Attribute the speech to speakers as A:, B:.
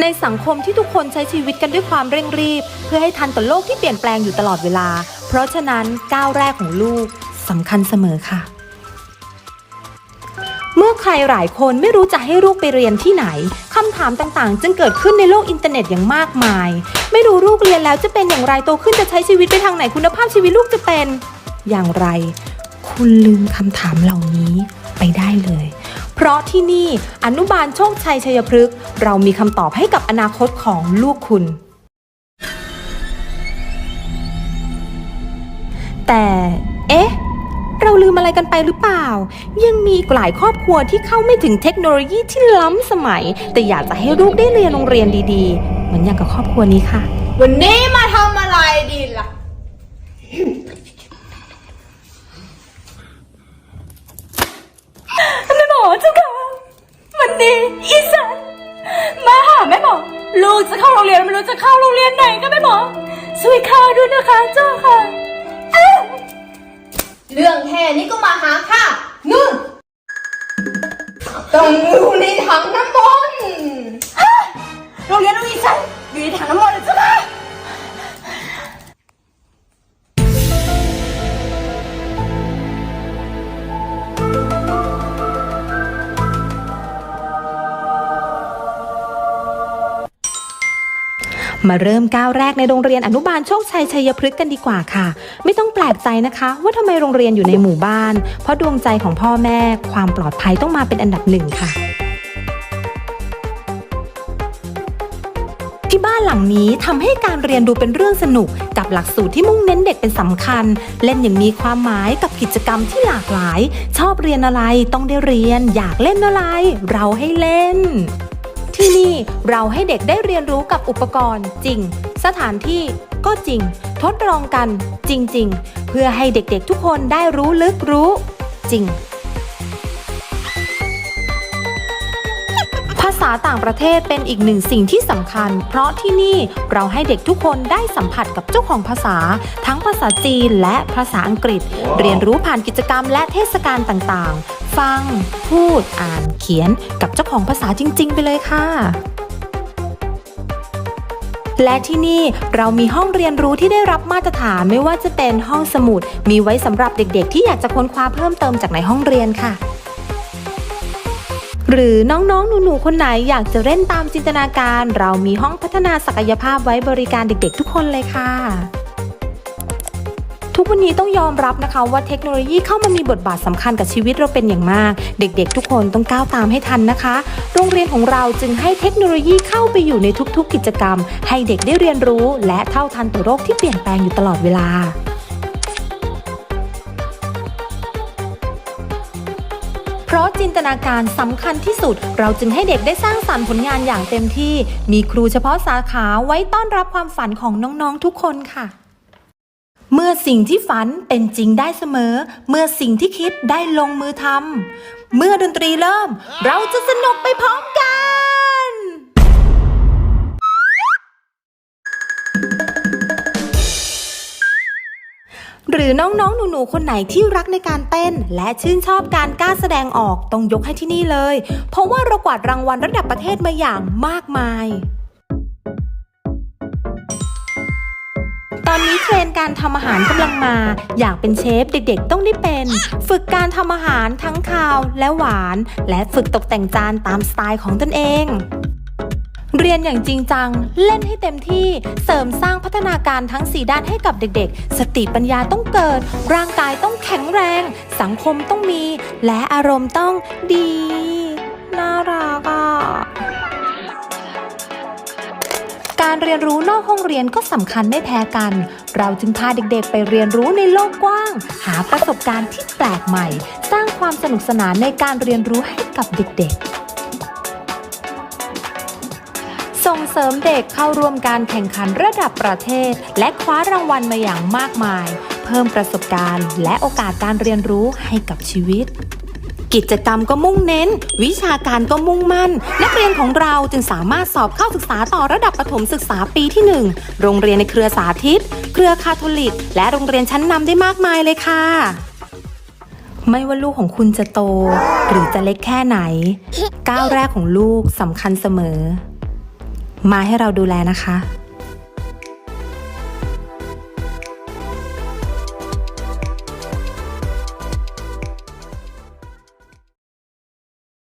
A: ในสังคมที่ทุกคนใช้ชีวิตกันด้วยความเร่งรีบ เพื่อให้ทันต่อโลกที่เปลี่ยนแปลงอยู่ตลอดเวลา เพราะฉะนั้นก้าวแรกของลูกสำคัญเสมอค่ะ เมื่อใครหลายคนไม่รู้จะให้ลูกไปเรียนที่ไหนคำถามต่างๆ จึงเกิดขึ้นในโลกอินเทอร์เน็ตอย่างมากมาย ไม่รู้ลูกเรียนแล้วจะเป็นอย่างไรโตขึ้นจะใช้ชีวิตไปทางไหนคุณภาพชีวิตลูกจะเป็น อย่างไร คุณลืมคำถามเหล่านี้ไปได้เลย เพราะที่นี่อนุบาลโชคชัยชัยพฤกษ์เรามีคำตอบให้กับอนาคตของลูกคุณ แต่ เอ๊ะ เราลืมอะไรกันไปหรือเปล่า ยังมีอีกหลายครอบครัวที่เข้าไม่ถึงเทคโนโลยีที่ล้ำสมัย แต่อยากจะให้ลูกได้เรียนโรงเรียนดีๆ เหมือนอย่างกับครอบครัวนี้ค่ะ
B: วันนี้มาทำอะไรดีล่ะ
C: แม่หมอ เจ้าค่ะวันนี้อีสันมาหาแม่หมอลูกจะเข้าโรงเรียนไม่รู้จะเข้าโรงเรียนไหนก็แม่หมอช่วยข้าด้วยนะคะเจ้าค่ะ
B: เรื่องแค่นี้ก็มาหาข้านู่นต้องอยู่ในถังน้ำมนต์
C: โรงเรียนลูกอีสันอยู่ในถังน้ำมนต์
A: มาเริ่มก้าวแรกในโรงเรียนอนุบาลโชคชัยชัยพฤกษ์กันดีกว่าค่ะ ไม่ต้องแปลกใจนะคะ ว่าทำไมโรงเรียนอยู่ในหมู่บ้าน เพราะดวงใจของพ่อแม่ ความปลอดภัยต้องมาเป็นอันดับหนึ่งค่ะที่บ้านหลังนี้ทำให้การเรียนดูเป็นเรื่องสนุก กับหลักสูตรที่มุ่งเน้นเด็กเป็นสำคัญ เล่นอย่างมีความหมายกับกิจกรรมที่หลากหลาย ชอบเรียนอะไรต้องได้เรียน อยากเล่นอะไร เราให้เล่น ที่นี่เราให้เด็กได้เรียนรู้กับอุปกรณ์จริง สถานที่ก็จริง ทดลองกันจริง ๆ เพื่อให้เด็กๆทุกคนได้รู้ลึกรู้จริงาษาต่างประเทศเป็นอีกหนึ่งสิ่งที่สำคัญ เพราะที่นี่เราให้เด็กทุกคนได้สัมผัสกับเจ้าของภาษา ทั้งภาษาจีนและภาษาอังกฤษ เรียนรู้ผ่านกิจกรรมและเทศกาลต่างๆ ฟัง พูด อ่าน เขียนกับเจ้าของภาษาจริง ๆ ไปเลยค่ะและที่นี่เรามีห้องเรียนรู้ที่ได้รับมาตรฐานไม่ว่าจะเป็นห้องสมุด มีไว้สำหรับเด็กๆ ที่อยากจะค้นคว้าเพิ่มเติมจากในห้องเรียนค่ะ หรือน้องๆ หนูๆ คนไหนอยากจะเล่นตามจินตนาการ เรามีห้องพัฒนาศักยภาพไว้บริการเด็กๆ ทุกคนเลยค่ะ ทุกวันนี้ต้องยอมรับนะคะว่าเทคโนโลยีเข้ามามีบทบาทสำคัญกับชีวิตเราเป็นอย่างมาก เด็กๆ ทุกคนต้องก้าวตามให้ทันนะคะ โรงเรียนของเราจึงให้เทคโนโลยีเข้าไปอยู่ในทุกๆ กิจกรรม ให้เด็กได้เรียนรู้ และเท่าทันต่อโรคที่เปลี่ยนแปลงอยู่ตลอดเวลา เพราะจินตนาการสำคัญที่สุด เราจึงให้เด็กได้สร้างสรรค์ผลงานอย่างเต็มที่ มีครูเฉพาะสาขาไว้ต้อนรับความฝันของน้องๆทุกคนค่ะ เมื่อสิ่งที่ฝันเป็นจริงได้เสมอ เมื่อสิ่งที่คิดได้ลงมือทำเมื่อดนตรีเริ่ม เราจะสนุกไปพร้อมกัน หรือน้องๆ หนูๆ คนไหนที่รักในการเต้น และชื่นชอบการกล้าแสดงออกต้องยกให้ที่นี่เลย เพราะว่าเรากวาดรางวัลระดับประเทศมาอย่างมากมาย ตอนนี้เทรนการทำอาหารกำลังมา อยากเป็นเชฟเด็กๆ ต้องได้เป็น ฝึกการทำอาหารทั้งคาวและหวาน และฝึกตกแต่งจานตามสไตล์ของตนเอง เรียนอย่างจริงจัง เล่นให้เต็มที่เสริมสร้างพัฒนาการทั้ง 4 ด้านให้กับเด็กๆ สติปัญญาต้องเกิด ร่างกายต้องแข็งแรง สังคมต้องมี และอารมณ์ต้องดี น่ารักอะการเรียนรู้นอกห้องเรียนก็สำคัญไม่แพ้กัน เราจึงพาเด็กๆ ไปเรียนรู้ในโลกกว้าง หาประสบการณ์ที่แปลกใหม่ สร้างความสนุกสนานในการเรียนรู้ให้กับเด็กๆ ส่งเสริมเด็กเข้าร่วมการแข่งขันระดับประเทศ และคว้ารางวัลมาอย่างมากมาย เพิ่มประสบการณ์ และโอกาสการเรียนรู้ให้กับชีวิตกิจกรรมก็มุ่งเน้น วิชาการก็มุ่งมั่น นักเรียนของเราจึงสามารถสอบเข้าศึกษาต่อระดับประถมศึกษาปีที่ 1 โรงเรียนในเครือสาธิต เครือคาทอลิก และโรงเรียนชั้นนำได้มากมายเลยค่ะ ไม่ว่าลูกของคุณจะโต หรือจะเล็กแค่ไหน ก้าวแรกของลูกสำคัญเสมอ มาให้เราดูแลนะคะ